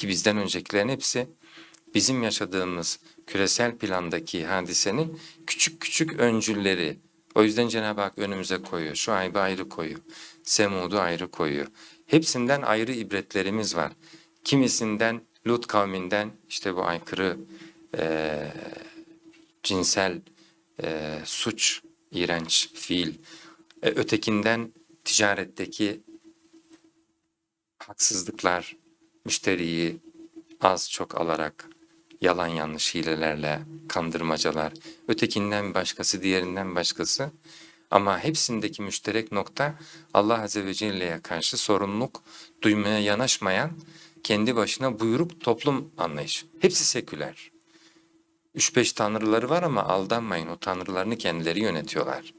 ki bizden öncekilerin hepsi bizim yaşadığımız küresel plandaki hadisenin küçük küçük öncülleri. O yüzden Cenab-ı Hak önümüze koyuyor. Şu ayıbı ayrı koyuyor. Semud'u ayrı koyuyor. Hepsinden ayrı ibretlerimiz var. Kimisinden Lut kavminden işte bu aykırı eee, cinsel eee, suç, iğrenç fiil. E, ötekinden ticaretteki haksızlıklar, müşteriyi az çok alarak yalan yanlış hilelerle kandırmacalar, ötekinden başkası, diğerinden başkası. Ama hepsindeki müşterek nokta Allah Azze ve Celle'ye karşı sorumluluk duymaya yanaşmayan, kendi başına buyruk toplum anlayışı. Hepsi seküler. Üç beş tanrıları var ama aldanmayın o tanrılarını kendileri yönetiyorlar.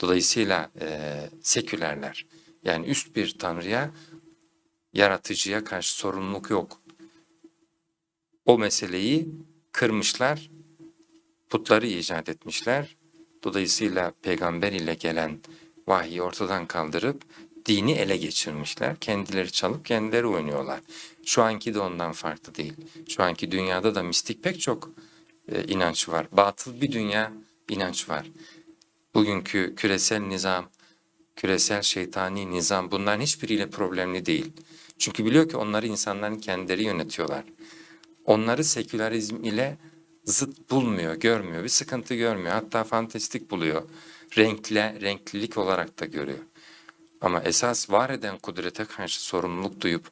Dolayısıyla eee sekülerler. Yani üst bir tanrıya, yaratıcıya karşı sorumluluk yok. O meseleyi kırmışlar, putları icat etmişler. Dolayısıyla peygamber ile gelen vahyi ortadan kaldırıp dini ele geçirmişler. Kendileri çalıp kendileri oynuyorlar. Şu anki de ondan farklı değil. Şu anki dünyada da mistik pek çok e, inanç var. Batıl bir dünya inanç var. Bugünkü küresel nizam, küresel şeytani nizam bunların hiçbiriyle problemli değil. Çünkü biliyor ki onları insanların kendileri yönetiyorlar. Onları sekülerizm ile zıt bulmuyor, görmüyor, bir sıkıntı görmüyor. Hatta fantastik buluyor. Renkle, renklilik olarak da görüyor. Ama esas var eden kudrete karşı sorumluluk duyup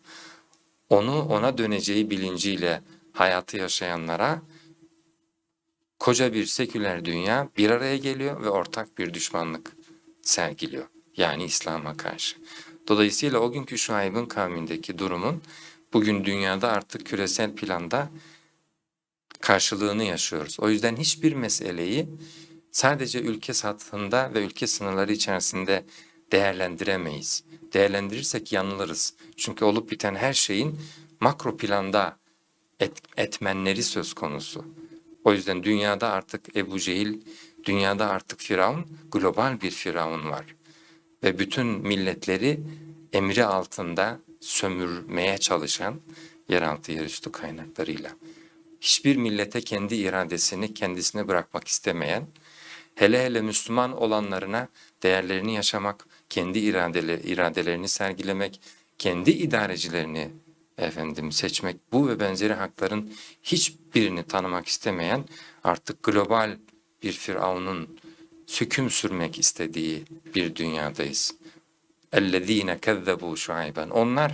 onu ona döneceği bilinciyle hayatı yaşayanlara koca bir seküler dünya bir araya geliyor ve ortak bir düşmanlık sergiliyor. Yani İslam'a karşı. Dolayısıyla o günkü Şuayb'ın kavmindeki durumun bugün dünyada artık küresel planda karşılığını yaşıyoruz. O yüzden hiçbir meseleyi sadece ülke sathında ve ülke sınırları içerisinde değerlendiremeyiz. Değerlendirirsek yanılırız. Çünkü olup biten her şeyin makro planda et, etmenleri söz konusu. O yüzden dünyada artık Ebu Cehil, dünyada artık Firavun, global bir Firavun var. Ve bütün milletleri emri altında sömürmeye çalışan yeraltı yerüstü kaynaklarıyla. Hiçbir millete kendi iradesini kendisine bırakmak istemeyen, hele hele Müslüman olanlarına değerlerini yaşamak, kendi iradeli, iradelerini sergilemek, kendi idarecilerini efendim seçmek, bu ve benzeri hakların hiçbirini tanımak istemeyen artık global bir firavunun süküm sürmek istediği bir dünyadayız. اَلَّذ۪ينَ كَذَّبُوا شُعَيْبًا Onlar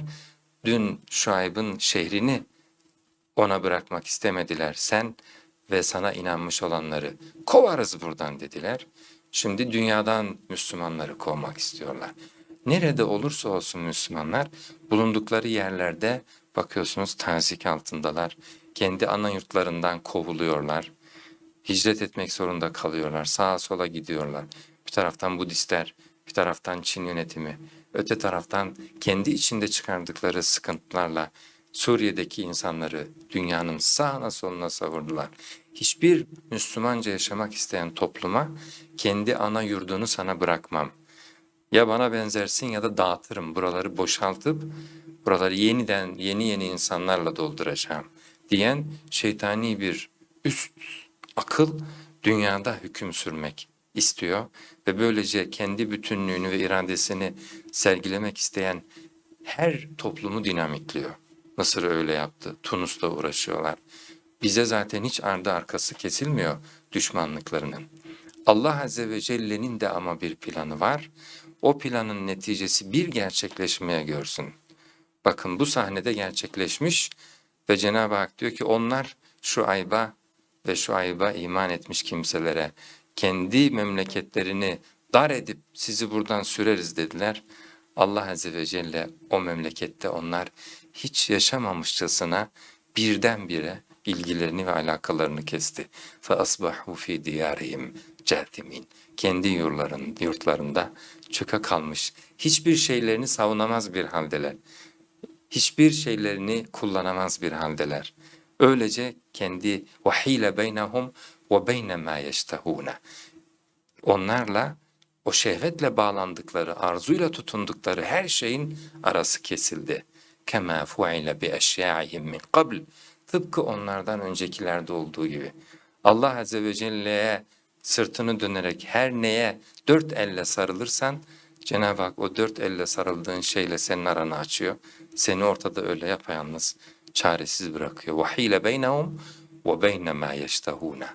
dün Şuayb'ın şehrini ona bırakmak istemediler. Sen ve sana inanmış olanları kovarız buradan dediler. Şimdi dünyadan Müslümanları kovmak istiyorlar. Nerede olursa olsun Müslümanlar bulundukları yerlerde bakıyorsunuz tazik altındalar. Kendi ana yurtlarından kovuluyorlar. Hicret etmek zorunda kalıyorlar. Sağa sola gidiyorlar. Bir taraftan Budistler, bir taraftan Çin yönetimi, öte taraftan kendi içinde çıkardıkları sıkıntılarla Suriye'deki insanları dünyanın sağına soluna savurdular. Hiçbir Müslümanca yaşamak isteyen topluma kendi ana yurdunu sana bırakmam. Ya bana benzersin ya da dağıtırım. Buraları boşaltıp buraları yeniden yeni yeni insanlarla dolduracağım diyen şeytani bir üst akıl dünyada hüküm sürmek istiyor ve böylece kendi bütünlüğünü ve iradesini sergilemek isteyen her toplumu dinamitliyor. Mısır öyle yaptı. Tunus'la uğraşıyorlar. Bize zaten hiç ardı arkası kesilmiyor düşmanlıklarının. Allah Azze ve Celle'nin de ama bir planı var. O planın neticesi bir gerçekleşmeye görsün. Bakın bu sahnede gerçekleşmiş ve Cenab-ı Hak diyor ki onlar şu ayba ve şu ayba iman etmiş kimselere kendi memleketlerini dar edip sizi buradan süreriz dediler. Allah Azze ve Celle o memlekette onlar hiç yaşamamışçasına birdenbire ilgilerini ve alakalarını kesti. فَأَصْبَحُوا ف۪ي دِيَارِهِمْ جَاثِمِينَ Kendi yurtların, yurtlarında çöke kalmış, hiçbir şeylerini savunamaz bir haldeler. Hiçbir şeylerini kullanamaz bir haldeler. Öylece kendi vahile beynehum ve beyne ma yeştehûne. Onlarla o şehvetle bağlandıkları, arzuyla tutundukları her şeyin arası kesildi. Kema fuile bi eşyaihim min qabl. Tıpkı onlardan öncekilerde olduğu gibi. Allah Azze ve Celle'ye sırtını dönerek her neye dört elle sarılırsan Cenab-ı Hak o dört elle sarıldığın şeyle senin aranı açıyor. Seni ortada öyle yapayalnız çaresiz bırakıyor. وَحِيلَ بَيْنَهُمْ وَبَيْنَ مَا يَشْتَهُونَ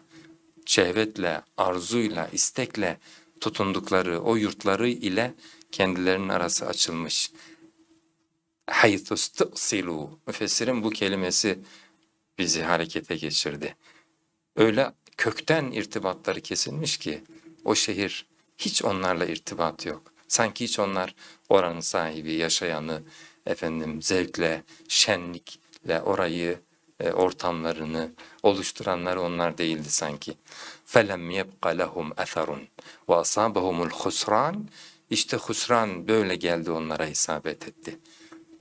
Şehvetle, arzuyla, istekle tutundukları o yurtları ile kendilerinin arası açılmış. حَيْثُ اسْتُؤْصِلُوا Müfessirin bu kelimesi bizi harekete geçirdi. Öyle kökten irtibatları kesilmiş ki o şehir hiç onlarla irtibat yok. Sanki hiç onlar oranın sahibi, yaşayanı, efendim zevkle, ve orayı e, ortamlarını oluşturanlar onlar değildi sanki. Felem yebqa lehum etherun ve asabahumul husran işte husran böyle geldi onlara isabet etti.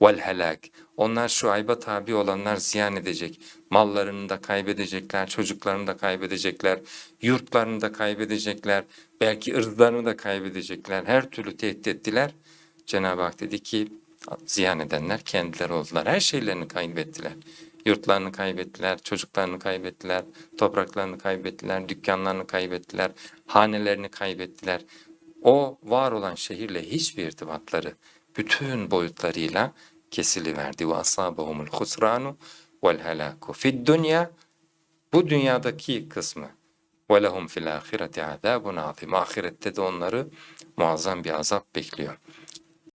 Vel helak onlar şu ayba tabi olanlar ziyan edecek. Mallarını da kaybedecekler, çocuklarını da kaybedecekler, yurtlarını da kaybedecekler, belki ırzlarını da kaybedecekler. Her türlü tehdit ettiler. Cenab-ı Hak dedi ki ziyan edenler kendileri oldular. Her şeylerini kaybettiler. Yurtlarını kaybettiler, çocuklarını kaybettiler, topraklarını kaybettiler, dükkanlarını kaybettiler, hanelerini kaybettiler. O var olan şehirle hiçbir irtibatları bütün boyutlarıyla kesiliverdi. Ve asabahumul husranu vel helaku dünya bu dünyadaki kısmı ve lehum fil ahireti azabun azim. Ahirette de onları muazzam bir azap bekliyor.